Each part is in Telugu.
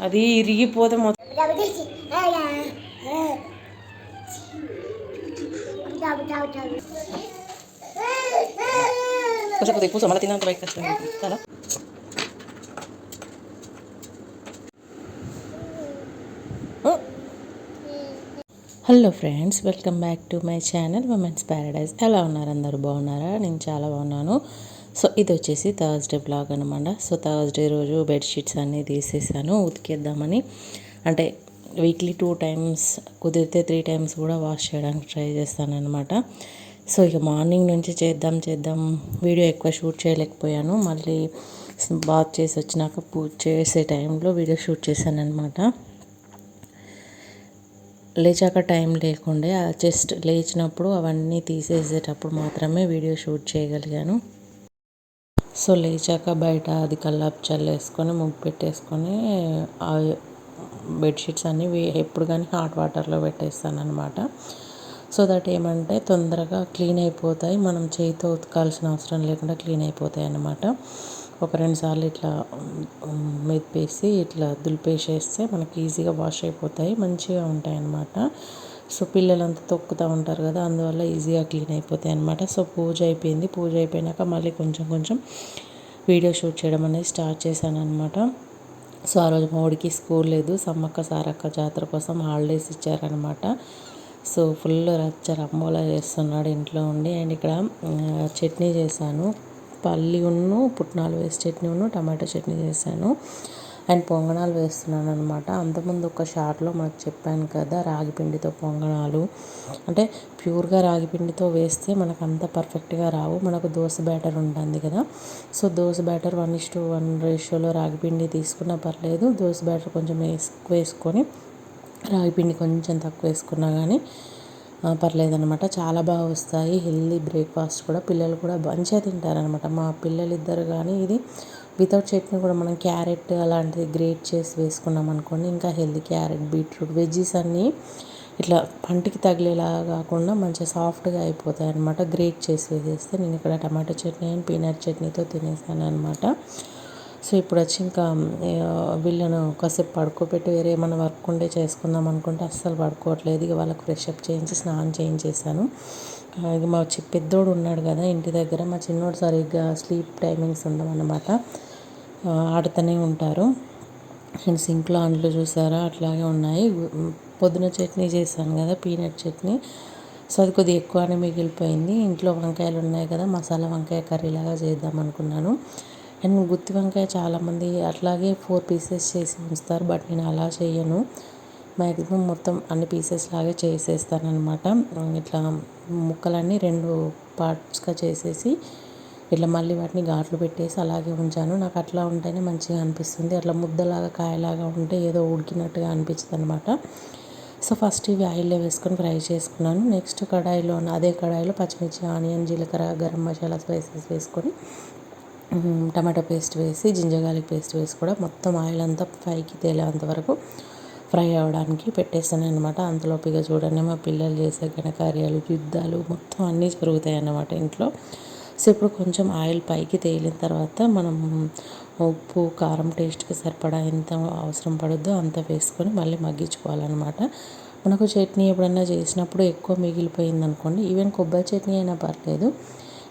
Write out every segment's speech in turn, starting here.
అది ఇరిగిపోతే మొత్తం కొంచెం కొద్దిగా కూర్చో మళ్ళీ తిన్నాక బయటకు చాలా. Hello friends welcome back to my channel women's paradise ఎలా ఉన్నారు అందరూ? బాగున్నారా? నేను చాలా బాగున్నాను. సో ఇది వచ్చేసి థర్స్డే బ్లాగ్ అనమాట సో థర్స్డే రోజు బెడ్షీట్స్ అన్నీ తీసేసాను ఉతికేద్దామని. అంటే వీక్లీ టూ టైమ్స్ కుదిరితే త్రీ టైమ్స్ కూడా వాష్ చేయడానికి ట్రై చేస్తానన్నమాట. సో ఇక మార్నింగ్ నుంచి చేద్దాం చేద్దాం. వీడియో ఎక్కువ షూట్ చేయలేకపోయాను. మళ్ళీ బాత్ చేసి వచ్చినాక పూజ చేసే టైంలో వీడియో షూట్ చేశాను అనమాట లేచాక టైం లేకుండే జస్ట్ లేచినప్పుడు అవన్నీ తీసేసేటప్పుడు మాత్రమే వీడియో షూట్ చేయగలిగాను. సో లేచాక బయట అది కల్లాపు చల్లేసుకొని ముగ్గు పెట్టేసుకొని బెడ్షీట్స్ అన్నీ ఎప్పుడు కానీ హాట్ వాటర్లో పెట్టేస్తాను అనమాట సో దట్ ఏమంటే తొందరగా క్లీన్ అయిపోతాయి. మనం చేయితో ఉతకాల్సిన అవసరం లేకుండా క్లీన్ అయిపోతాయి అన్నమాట. ఒక రెండు సార్లు ఇట్లా మెదిపేసి ఇట్లా దులిపేసేస్తే మనకి ఈజీగా వాష్ అయిపోతాయి మంచిగా ఉంటాయి అన్నమాట సో పిల్లలంతా తొక్కుతూ ఉంటారు కదా అందువల్ల ఈజీగా క్లీన్ అయిపోతాయి అనమాట సో పూజ అయిపోయింది. పూజ అయిపోయినాక మళ్ళీ కొంచెం కొంచెం వీడియో షూట్ చేయడం అనేది స్టార్ట్ చేశాను అనమాట సో ఆ రోజు మోడికి స్కూల్ లేదు. సమ్మక్క సారక్క జాతర కోసం హాలిడేస్ ఇచ్చారనమాట సో ఫుల్ రచ్చ రమ్మోలా చేస్తున్నాడు ఇంట్లో ఉండి. అండ్ ఇక్కడ చట్నీ చేశాను. పల్లి ఉన్ను పుట్నాలు వేసి చట్నీ ఉన్ను టమాటో చట్నీ చేశాను. అండ్ పొంగనాలు వేస్తున్నాను అనమాట అంతకుముందు ఒక షార్ట్లో మనకు చెప్పాను కదా రాగి పిండితో పొంగనాలు అంటే ప్యూర్గా రాగి పిండితో వేస్తే మనకు అంత పర్ఫెక్ట్గా రావు. మనకు దోశ బ్యాటర్ ఉంటుంది కదా. So dosa batter one is to one రేషియోలో రాగి పిండి తీసుకున్నా పర్లేదు. దోశ బ్యాటర్ కొంచెం వేసు వేసుకొని రాగి పిండి కొంచెం తక్కువ వేసుకున్నా కానీ పర్లేదనమాట చాలా బాగా వస్తాయి. హెల్దీ బ్రేక్ఫాస్ట్ కూడా. పిల్లలు కూడా మంచిగా తింటారనమాట మా పిల్లలు ఇద్దరు కానీ ఇది వితౌట్ చట్నీ కూడా మనం క్యారెట్ అలాంటిది గ్రేట్ చేసి వేసుకున్నాం అనుకోండి ఇంకా హెల్దీ క్యారెట్ బీట్రూట్ వెజ్జీస్ అన్నీ ఇట్లా పంటికి తగిలేలా కాకుండా మంచిగా సాఫ్ట్గా అయిపోతాయి అనమాట గ్రేట్ చేసి వేసేస్తే నేను ఇక్కడ టమాటో చట్నీ అండ్ పీనట్ చట్నీతో తినేసాను అనమాట సో ఇప్పుడు వచ్చి ఇంకా వీళ్ళను కాసేపు పడుకోబెట్టి వేరే ఏమైనా వర్క్ ఉండే చేసుకుందాం అనుకుంటే అస్సలు పడుకోవట్లేదు. ఇక వాళ్ళకి ఫ్రెష్ అప్ చేయించి స్నానం చేయించేసాను. ఇక మా చి పెద్దోడు ఉన్నాడు కదా ఇంటి దగ్గర మా చిన్నోడు సరిగ్గా స్లీప్ టైమింగ్స్ ఉండవన్నమాట ఆడుతూనే ఉంటారు. అండ్ సింక్లో అండ్లు చూసారా? అట్లాగే ఉన్నాయి. పొద్దున చట్నీ చేశాను కదా పీనట్ చట్నీ. సో అది కొద్దిగా ఎక్కువనే మిగిలిపోయింది. ఇంట్లో వంకాయలు ఉన్నాయి కదా మసాలా వంకాయ కర్రీ లాగా చేద్దాం అనుకున్నాను. అండ్ గుత్తి వంకాయ చాలామంది అట్లాగే ఫోర్ పీసెస్ చేసి ఉంచుతారు బట్ నేను అలా చేయను. మ్యాక్సిమం మొత్తం అన్ని పీసెస్ లాగే చేసేస్తాను అనమాట ఇట్లా ముక్కలన్నీ రెండు పార్ట్స్గా చేసేసి ఇట్లా మళ్ళీ వాటిని ఘాట్లు పెట్టేసి అలాగే ఉంచాను. నాకు అట్లా ఉంటేనే మంచిగా అనిపిస్తుంది. అట్లా ముద్దలాగా కాయలాగా ఉంటే ఏదో ఉడికినట్టుగా అనిపించింది అనమాట సో ఫస్ట్ ఇవి ఆయిల్లో వేసుకొని ఫ్రై చేసుకున్నాను. నెక్స్ట్ కడాయిలో అదే కడాయిలో పచ్చిమిర్చి ఆనియన్ జీలకర్ర గరం మసాలా స్పైసెస్ వేసుకొని టమాటా పేస్ట్ వేసి జింజర్ గార్లిక్ పేస్ట్ వేసి కూడా మొత్తం ఆయిల్ అంతా ఫ్రైకి తేలేంత వరకు ఫ్రై అవ్వడానికి పెట్టేస్తాను అనమాట అంతలోపు ఇక చూడండి మా పిల్లలు చేసే ఘనకార్యాలు యుద్ధాలు మొత్తం అన్నీ జరుగుతాయి అన్నమాట ఇంట్లో. సో ఇప్పుడు కొంచెం ఆయిల్ పైకి తేలిన తర్వాత మనం ఉప్పు కారం టేస్ట్కి సరిపడా ఎంత అవసరం పడుద్దో అంత వేసుకొని మళ్ళీ మగ్గించుకోవాలన్నమాట. మనకు చట్నీ ఎప్పుడన్నా చేసినప్పుడు ఎక్కువ మిగిలిపోయింది అనుకోండి ఈవెన్ కొబ్బరి చట్నీ అయినా పర్లేదు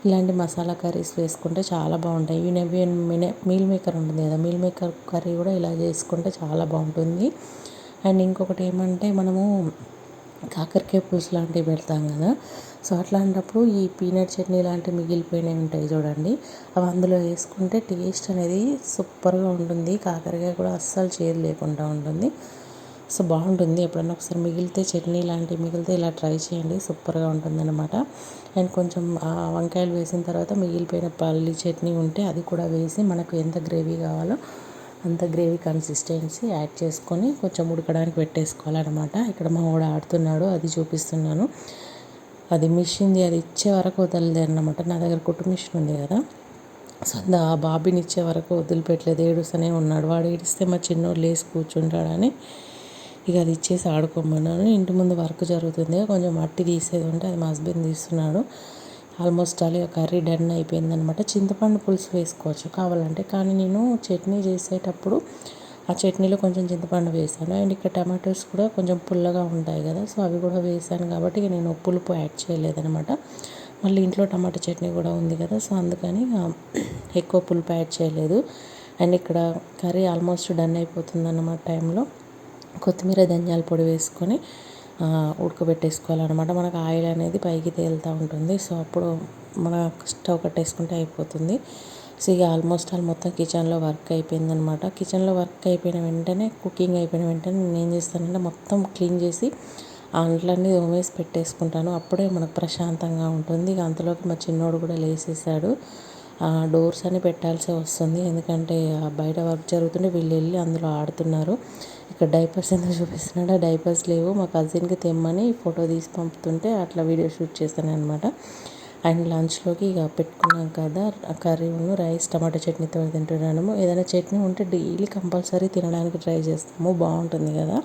ఇలాంటి మసాలా కర్రీస్ వేసుకుంటే చాలా బాగుంటాయి. ఈవెన్ ఈవెన్ మినే మీల్ మేకర్ ఉంటుంది కదా మీల్ మేకర్ కర్రీ కూడా ఇలా చేసుకుంటే చాలా బాగుంటుంది. అండ్ ఇంకొకటి ఏమంటే మనము కాకరకాయ పులుసు లాంటివి పెడతాం కదా సో అట్లాంటప్పుడు ఈ పీనట్ చట్నీ లాంటివి మిగిలిపోయినవి ఉంటాయి చూడండి. అవి అందులో వేసుకుంటే టేస్ట్ అనేది సూపర్గా ఉంటుంది. కాకరకాయ కూడా అస్సలు చేదు లేకుండా ఉంటుంది. సో బాగుంటుంది. ఎప్పుడన్నా ఒకసారి మిగిలితే చట్నీ లాంటివి మిగిలితే ఇలా ట్రై చేయండి. సూపర్గా ఉంటుందన్నమాట. అండ్ కొంచెం ఆ వంకాయలు వేసిన తర్వాత మిగిలిపోయిన పల్లి చట్నీ ఉంటే అది కూడా వేసి మనకు ఎంత గ్రేవీ కావాలో అంత గ్రేవీ కన్సిస్టెన్సీ యాడ్ చేసుకొని కొంచెం ఉడకడానికి పెట్టేసుకోవాలన్నమాట. ఇక్కడ మా వాడు ఆడుతున్నాడు అది చూపిస్తున్నాను. అది మిషన్ది అది ఇచ్చే వరకు వదలలేదు అన్నమాట నా దగ్గర కుట్టు మిషన్ ఉంది కదా. సో దా ఆ బాబీని ఇచ్చే వరకు వదిలిపెట్టలేదు. ఏడుస్తూనే ఉన్నాడు. వాడు ఏడిస్తే మా చిన్నోడు లేచి కూర్చుంటాడని ఇక అది ఇచ్చేసి ఆడుకోమన్నాను. ఇంటి ముందు వర్క్ జరుగుతుంది కొంచెం మట్టి తీసేది ఉంటే అది మా హస్బెండ్ తీస్తున్నాడు. ఆల్మోస్ట్ అలా కర్రీ డన్ అయిపోయిందనమాట చింతపండు పులుసు వేసుకోవచ్చు కావాలంటే. కానీ నేను చట్నీ చేసేటప్పుడు ఆ చట్నీలో కొంచెం చింతపండు వేసాను. అండ్ ఇక్కడ టమాటోస్ కూడా కొంచెం పుల్లగా ఉంటాయి కదా సో అవి కూడా వేసాను కాబట్టి ఇక నేను పులుపు యాడ్ చేయలేదనమాట మళ్ళీ ఇంట్లో టమాటా చట్నీ కూడా ఉంది కదా సో అందుకని ఎక్కువ పులుపు యాడ్ చేయలేదు. అండ్ ఇక్కడ కర్రీ ఆల్మోస్ట్ డన్ అయిపోతుంది అన్నమాట టైంలో. కొత్తిమీర ధనియాల పొడి వేసుకొని ఉడకబెట్టేసుకోవాలన్నమాట. మనకు ఆయిల్ అనేది పైకి తేలుతూ ఉంటుంది సో అప్పుడు మన స్టవ్ కట్టేసుకుంటే అయిపోతుంది. సో ఇక ఆల్మోస్ట్ ఆల్ మొత్తం కిచెన్లో వర్క్ అయిపోయిందనమాట కిచెన్లో వర్క్ అయిపోయిన వెంటనే కుకింగ్ అయిపోయిన వెంటనే నేను ఏం చేస్తానంటే మొత్తం క్లీన్ చేసి అంట్లన్నీ తోమేసి పెట్టేసుకుంటాను. అప్పుడే మనకు ప్రశాంతంగా ఉంటుంది. ఇక అంతలోకి మా చిన్నోడు కూడా లేసేసాడు. డోర్స్ అని పెట్టాల్సి వస్తుంది. ఎందుకంటే బయట వర్క్ జరుగుతుంటే వీళ్ళు వెళ్ళి అందులో ఆడుతున్నారు. ఇక్కడ డైపర్స్ ఎందుకు చూపిస్తున్నాడు. డైపర్స్ లేవు. మా కజిన్కి తెమ్మని ఫోటో తీసి పంపుతుంటే అట్లా వీడియో షూట్ చేస్తాను అనమాట అండ్ లంచ్లోకి ఇక పెట్టుకున్నాం కదా కర్రీ రైస్ టమాటా చట్నీతో తింటున్నాము. ఏదైనా చట్నీ ఉంటే డైలీ కంపల్సరీ తినడానికి ట్రై చేస్తాము. బాగుంటుంది కదా.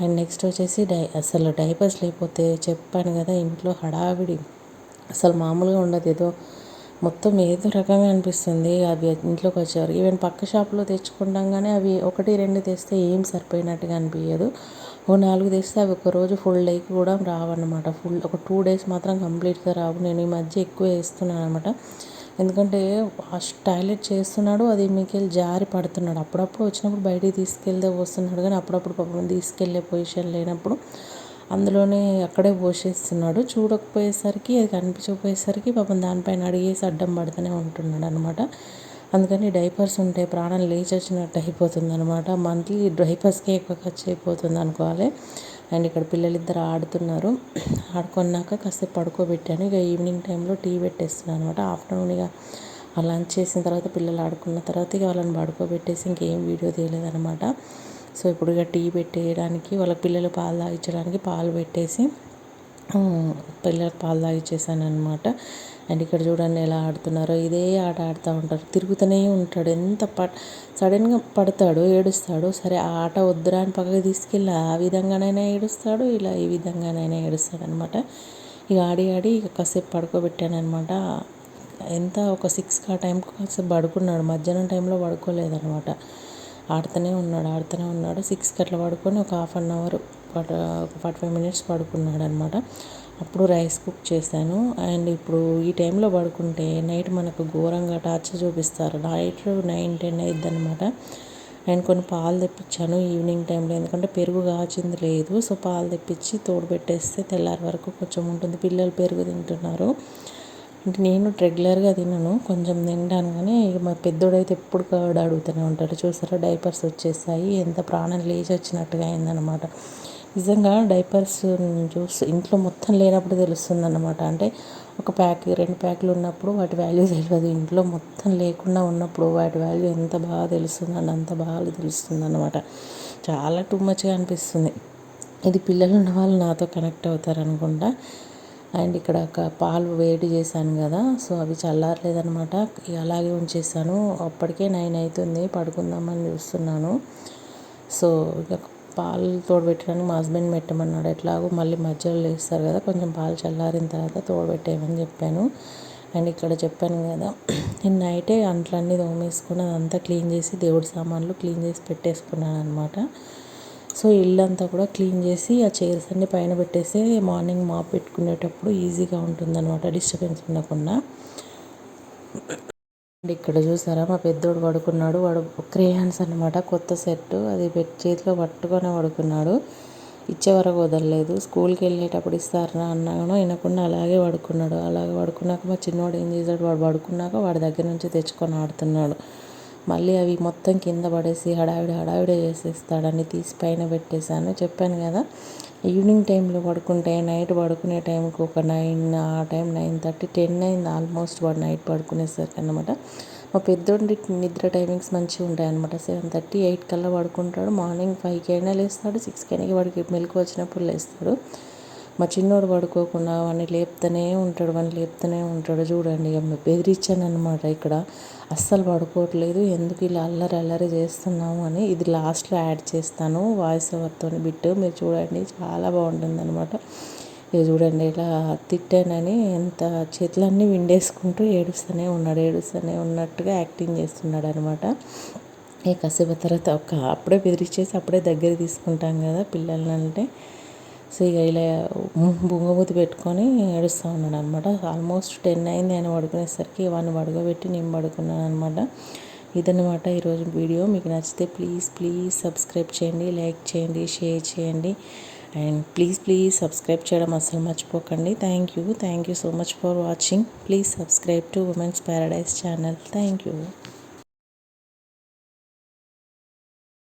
అండ్ నెక్స్ట్ వచ్చేసి డై అసలు డైపర్స్ లేకపోతే చెప్పాను కదా ఇంట్లో హడావిడి. అసలు మామూలుగా ఉండదు. ఏదో మొత్తం ఏదో రకంగా అనిపిస్తుంది. అవి ఇంట్లోకి వచ్చేవారు ఈవెన్ పక్క షాప్లో తెచ్చుకుంటాం కానీ అవి ఒకటి రెండు తెస్తే ఏం సరిపోయినట్టుగా అనిపించదు ఓ నాలుగు తెస్తే అవి ఒకరోజు ఫుల్ డేకి కూడా రావన్నమాట. ఫుల్ ఒక టూ డేస్ మాత్రం కంప్లీట్గా రావు. నేను ఈ మధ్య ఎక్కువ వేస్తున్నాను అనమాట ఎందుకంటే వాష్ టాయిలెట్ చేస్తున్నాడు అది మీకెళ్ళి జారి పడుతున్నాడు. అప్పుడప్పుడు వచ్చినప్పుడు బయటికి తీసుకెళ్తే వస్తున్నాడు కానీ అప్పుడప్పుడు పాపం తీసుకెళ్ళే పొజిషన్ లేనప్పుడు అందులోనే అక్కడే పోసేస్తున్నాడు. చూడకపోయేసరికి అది కనిపించకపోయేసరికి పాపం దానిపైన అడిగేసి అడ్డం పడుతూనే ఉంటున్నాడు అనమాట అందుకని డైపర్స్ ఉంటే ప్రాణం లేచి వచ్చినట్టు అయిపోతుంది అనమాట మంత్లీ డైపర్స్కే ఎక్కువ ఖర్చు అయిపోతుంది అనుకోవాలి. అండ్ ఇక్కడ పిల్లలు ఇద్దరు ఆడుతున్నారు. ఆడుకున్నాక కాసేపు పడుకోబెట్టాను. ఇక ఈవినింగ్ టైంలో టీ పెట్టేస్తున్నాను అనమాట ఆఫ్టర్నూన్ ఇక లంచ్ చేసిన తర్వాత పిల్లలు ఆడుకున్న తర్వాత ఇక వాళ్ళని పడుకోబెట్టేసి ఇంకేం వీడియో తీయలేదనమాట సో ఇప్పుడు ఇక టీ పెట్టేయడానికి వాళ్ళ పిల్లలు పాలు తాగించడానికి పాలు పెట్టేసి పిల్లలకు పాలు తాగిచ్చేసాను అనమాట అండ్ ఇక్కడ చూడండి ఎలా ఆడుతున్నారో. ఇదే ఆట ఆడుతూ ఉంటారు. తిరుగుతూనే ఉంటాడు. ఎంత ప సడన్గా పడతాడు ఏడుస్తాడు సరే ఆ ఆట వద్దురా అని పక్కకి తీసుకెళ్ళి ఆ విధంగానైనా ఏడుస్తాడు. ఇలా ఈ విధంగానైనా ఏడుస్తాడు అనమాట ఇక ఆడి ఆడి ఇక కాసేపు పడుకోబెట్టాను అనమాట ఎంత ఒక సిక్స్కి ఆ టైంకి కాసేపు పడుకున్నాడు. మధ్యాహ్నం టైంలో పడుకోలేదనమాట ఆడుతూనే ఉన్నాడు ఆడుతూనే ఉన్నాడు. సిక్స్కి అట్లా పడుకొని ఒక హాఫ్ అన్ అవర్ ఒక ఫార్టీ ఫైవ్ మినిట్స్ పడుకున్నాడు అనమాట అప్పుడు రైస్ కుక్ చేశాను. అండ్ ఇప్పుడు ఈ టైంలో పడుకుంటే నైట్ మనకు ఘోరంగా టార్చర్ చూపిస్తారు. నైట్ నైన్ టెన్ అయింది అనమాట అండ్ కొన్ని పాలు తెప్పించాను ఈవినింగ్ టైంలో. ఎందుకంటే పెరుగు కాచింది లేదు. సో పాలు తెప్పించి తోడు పెట్టేస్తే తెల్లారి వరకు కొంచెం ఉంటుంది. పిల్లలు పెరుగు తింటున్నారు. అంటే నేను రెగ్యులర్గా తినను. కొంచెం తింటాను కానీ ఇక మా పెద్దోడైతే ఎప్పుడు కాడు అడుగుతూనే ఉంటాడు. చూసారా డైపర్స్ వచ్చేసాయి. ఎంత ప్రాణం లేచి వచ్చినట్టుగా అయిందనమాట. నిజంగా డైపర్స్ జ్యూస్ ఇంట్లో మొత్తం లేనప్పుడు తెలుస్తుంది అనమాట అంటే ఒక ప్యాక్ రెండు ప్యాకులు ఉన్నప్పుడు వాటి వాల్యూ తెలియదు ఇంట్లో మొత్తం లేకుండా ఉన్నప్పుడు వాటి వాల్యూ ఎంత బాగా తెలుస్తుంది అని అంత బాగా తెలుస్తుంది అనమాట చాలా టూ మచ్గా అనిపిస్తుంది. ఇది పిల్లలు ఉన్న వాళ్ళు నాతో కనెక్ట్ అవుతారు అనుకుంటా అండ్ ఇక్కడ ఒక పాలు వేడి చేశాను కదా సో అవి చల్లారలేదనమాట అలాగే ఉంచేసాను అప్పటికే నైన్ అవుతుంది పడుకుందామని చూస్తున్నాను. సో ఇక పాలు తోడబెట్టడానికి మా హస్బెండ్ పెట్టమన్నాడు. ఎట్లాగో మళ్ళీ మధ్యలో లేస్తారు కదా కొంచెం పాలు చల్లారిన తర్వాత తోడబెట్టేయమని చెప్పాను. అండ్ ఇక్కడ చెప్పాను కదా నేను నైటే అంట్లన్నీ తోమేసుకుని అదంతా క్లీన్ చేసి దేవుడి సామాన్లు క్లీన్ చేసి పెట్టేసుకున్నాను అనమాట సో ఇల్లంతా కూడా క్లీన్ చేసి ఆ చైర్స్ అన్ని పైన పెట్టేసి మార్నింగ్ మాప్ పెట్టుకునేటప్పుడు ఈజీగా ఉంటుందన్నమాట డిస్టర్బెన్స్ ఉండకుండా. ఇక్కడ చూసారా? మా పెద్దోడు పడుకున్నాడు. వాడు క్రేయాన్స్ అనమాట కొత్త సెట్ అది పెట్టి చేతిలో పట్టుకొని పడుకున్నాడు. ఇచ్చే వరకు వదలలేదు. స్కూల్కి వెళ్ళేటప్పుడు ఇస్తారా అన్నాను వినకుండా అలాగే పడుకున్నాడు. అలాగే పడుకున్నాక మా చిన్నవాడు ఏం చేశాడు? వాడు పడుకున్నాక వాడి దగ్గర నుంచి తెచ్చుకొని ఆడుతున్నాడు. మళ్ళీ అవి మొత్తం కింద పడేసి హడావిడి హడావిడి చేసేస్తాడని తీసి పైన పెట్టేశాను. చెప్పాను కదా ఈవినింగ్ టైంలో పడుకుంటే నైట్ పడుకునే టైంకి ఒక నైన్ ఆ టైం నైన్ థర్టీ టెన్ అయింది ఆల్మోస్ట్ వాడు నైట్ పడుకునేసరికి అనమాట మా పెద్దోడి నిద్ర టైమింగ్స్ మంచిగా ఉంటాయి అనమాట సెవెన్ థర్టీ ఎయిట్ కల్లా పడుకుంటాడు. మార్నింగ్ ఫైవ్కి అయినా లేస్తాడు సిక్స్కి అయినా వాడికి మెలకు వచ్చినప్పుడు లేస్తాడు. మా చిన్నోడు పడుకోకుండా వాడిని లేపుతూనే ఉంటాడు వాడిని లేపుతూనే ఉంటాడు. చూడండి ఇక బెదిరించాను అనమాట ఇక్కడ. అస్సలు పడుకోవట్లేదు ఎందుకు ఇలా అల్లరి అల్లరి చేస్తున్నాము అని ఇది లాస్ట్లో యాడ్ చేస్తాను వాయిస్ ఓవర్తో బిట్ మీరు చూడండి చాలా బాగుంటుంది అనమాట ఇక చూడండి ఇలా తిట్టానని ఎంత చేతులన్నీ విండేసుకుంటూ ఏడుస్తూనే ఉన్నాడు ఏడుస్తూనే ఉన్నట్టుగా యాక్టింగ్ చేస్తున్నాడు అనమాట ఇక కాసేపు తర్వాత ఒక అప్పుడే బెదిరించేసి అప్పుడే దగ్గర తీసుకుంటాం కదా పిల్లల్ని అంటే. సో ఇక ఇలా బుంగబూతి పెట్టుకొని ఏడుస్తూ ఉన్నాడు అనమాట ఆల్మోస్ట్ టెన్ అయింది ఆయన పడుకునేసరికి. వాడిని పడుకోబెట్టి నేను పడుకున్నాను అనమాట. ఇదన్నమాట ఈరోజు వీడియో. మీకు నచ్చితే ప్లీజ్ ప్లీజ్ సబ్స్క్రైబ్ చేయండి లైక్ చేయండి షేర్ చేయండి. అండ్ ప్లీజ్ ప్లీజ్ సబ్స్క్రైబ్ చేయడం అసలు మర్చిపోకండి. Thank you thank you so much for watching please subscribe to women's paradise channel thank you